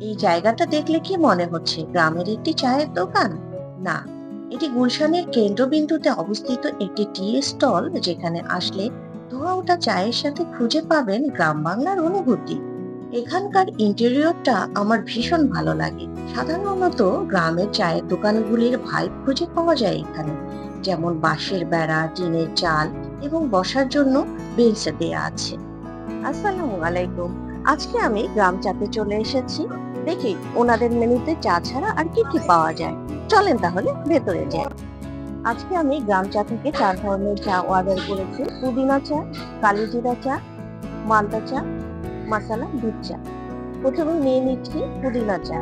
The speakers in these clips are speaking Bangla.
এই জায়গাটা দেখলে কি মনে হচ্ছে? গ্রামের একটি চায়ের দোকান? না। এটি গুলশানের কেন্দ্রবিন্দুতে অবস্থিত একটি টি স্টল যেখানে আসলে ধোয়া ওঠা চায়ের সাথে খুঁজে পাবেন গ্রাম বাংলার অনুভূতি। এখানকার ইন্টেরিয়রটা আমার ভীষণ ভালো লাগে। সাধারণত গ্রামের চায়ের দোকানগুলির ভাইব খুঁজে পাওয়া যায় এখানে। যেমন বাঁশের বেড়া, টিনের চাল এবং বসার জন্য বেঞ্চ দেয়া আছে। আসসালামু আলাইকুম। আজকে আমি গ্রাম চাতে চলে এসেছি। দেখি ওনাদের মেনুতে চা ছাড়া আর কি কি পাওয়া যায়। চলেন তাহলে ভেতরে যাই। আজকে আমি গ্রাম চা থেকে চার ধরনের চা অর্ডার করেছি। পুদিনা চা কালিজিরা চা মালটা চা, মশালা, দুধ চা। প্রথমে নিয়ে নিচ্ছি পুদিনা চা।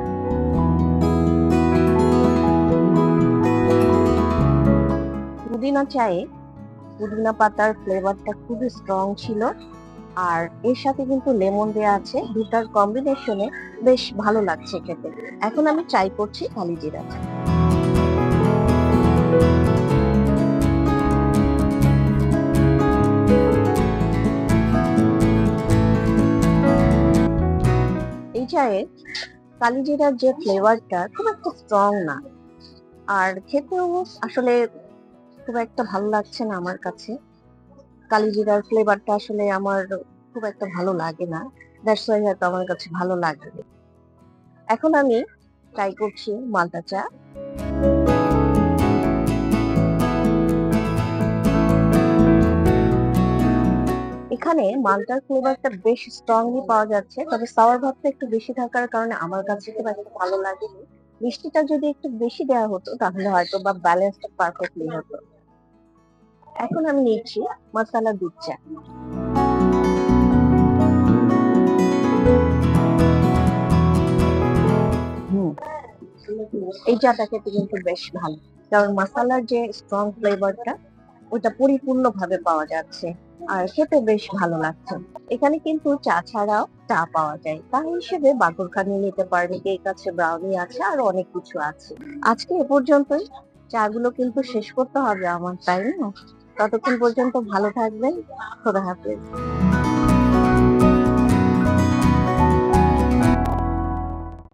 পুদিনা চায়ে পুদিনা পাতার ফ্লেভারটা খুবই স্ট্রং ছিল। আর এর সাথে কিন্তু লেমন দেওয়া আছে। দুটার কম্বিনেশনে বেশ ভালো লাগছে খেতে। এখন আমি ট্রাই করছি কালিজিরা এই চায়ে কালিজিরার যে ফ্লেভারটা খুব একটা স্ট্রং না। আর খেতেও আসলে খুব একটা ভালো লাগছে না আমার কাছে। কালিজিরার ফ্লেভারটা আসলে আমার খুব একটা ভালো লাগে না। দ্যাটস ওয়াই হয়তো আমার কাছে ভালো লাগে এখন আমি ট্রাই করছি মালটা চা। এখানে মালটার ফ্লেভারটা বেশ স্ট্রংলি পাওয়া যাচ্ছে, তবে সাওয়ার ভাবটা একটু বেশি থাকার কারণে আমার কাছে খুব একটা ভালো লাগেনি। মিষ্টিটা যদি একটু বেশি দেওয়া হতো, তাহলে হয়তো বা ব্যালেন্সটা পারফেক্টলি হতো। এখন আমি নিচ্ছি মশালা দুধ চা। এই চাটা খেতে কিন্তু বেশ ভালো। কারণ মশালার যে স্ট্রং ফ্লেভারটা ওটা পরিপূর্ণ ভাবে পাওয়া যাচ্ছে। আর খেতে বেশ ভালো লাগছে। এখানে কিন্তু চা ছাড়াও চা পাওয়া যায়। তা হিসেবে বাগরখানি নিতে পারবে, কেক কাছে ব্রাউনি আছে, আর অনেক কিছু আছে। আজকে এ পর্যন্তই। চাগুলো কিন্তু শেষ করতে হবে আমার, তাই না? ততক্ষণ পর্যন্ত ভালো থাকবেন। খোদা হাফেজ।